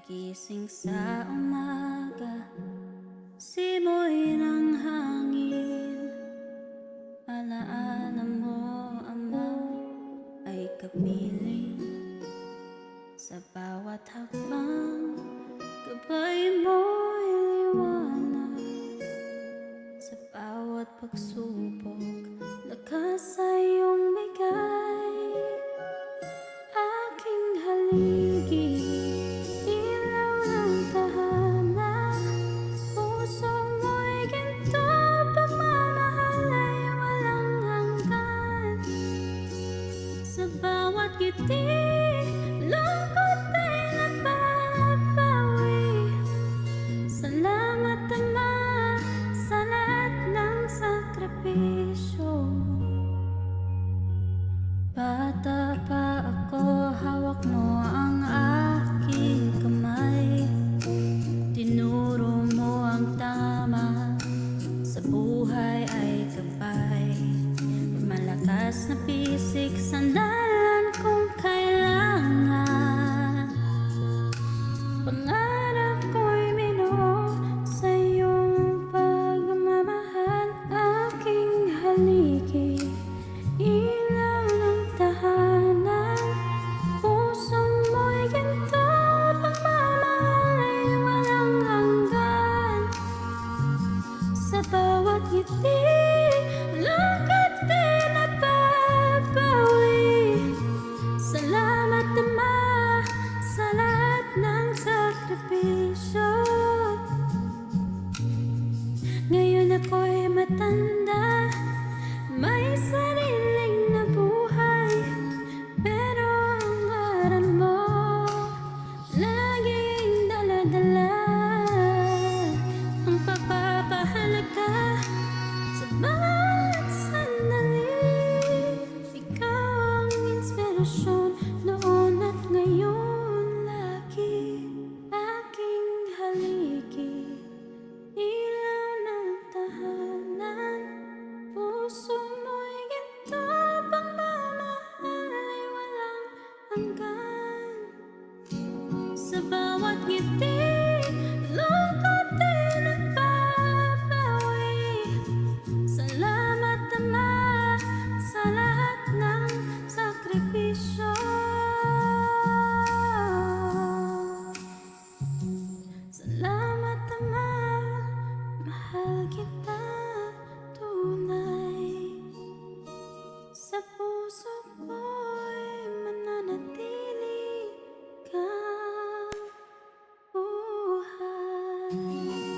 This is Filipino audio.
Pagising sa umaga Simoy ng hangin. Alaala mo, Ama Ay kapiling Sa bawat hakbang. Gabay mo iliwanag Sa bawat pagsubok. Lakas ay iyong bigay Aking halin. Mataas na pisik sandalan kung kailangan. Pangarap ko'y minuo sa iyong pagmamahal. Aking haligi, ilaw ng tahanan. Puso mo'y ganito, pagmamahal ay walang hanggan. Sa bawat ngiti sakripisyo. Ngayon ako'y matanda. May sariling na buhay Pero ang aral mo Laging daladala. Ang pagpapahalaga Sa bawat sandali Ikaw ang inspirasyon. what you think. Bye!